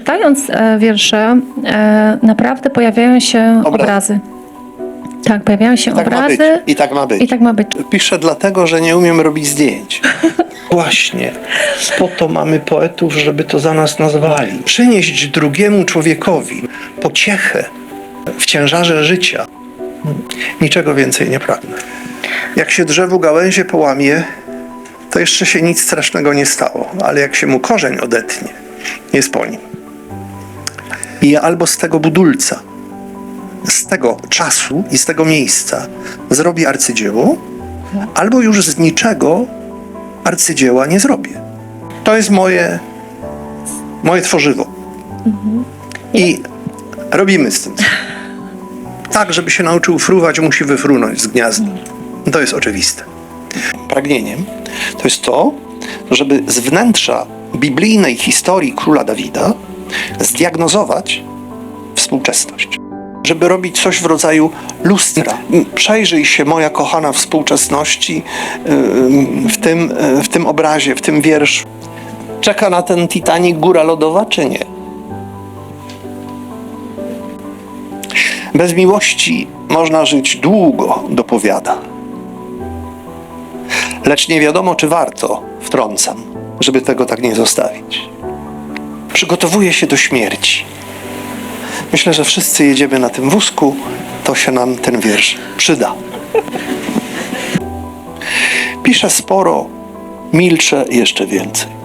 Czytając e, wiersze, e, naprawdę pojawiają się Obrazy. obrazy. Tak, pojawiają się Tak ma być. obrazy. I tak ma być. I tak ma być. Piszę dlatego, że nie umiem robić zdjęć. Właśnie, po to mamy poetów, żeby to za nas nazwali. Przynieść drugiemu człowiekowi pociechę w ciężarze życia. Niczego więcej nie pragnę. Jak się drzewu gałęzie połamie, to jeszcze się nic strasznego nie stało, ale jak się mu korzeń odetnie, jest po nim. I albo z tego budulca, z tego czasu i z tego miejsca zrobi arcydzieło, albo już z niczego arcydzieła nie zrobię. To jest moje, moje tworzywo. I robimy z tym. Tak, żeby się nauczył fruwać, musi wyfrunąć z gniazda. To jest oczywiste. Pragnieniem to jest to, żeby z wnętrza biblijnej historii króla Dawida zdiagnozować współczesność. Żeby robić coś w rodzaju lustra. Przejrzyj się, moja kochana współczesności, yy, w tym, yy, w tym obrazie, w tym wierszu. Czeka na ten Titanic góra lodowa, czy nie? Bez miłości można żyć długo, dopowiada. Lecz nie wiadomo, czy warto, wtrącam, żeby tego tak nie zostawić. Przygotowuje się do śmierci. Myślę, że wszyscy jedziemy na tym wózku, to się nam ten wiersz przyda. Piszę sporo, milczę jeszcze więcej.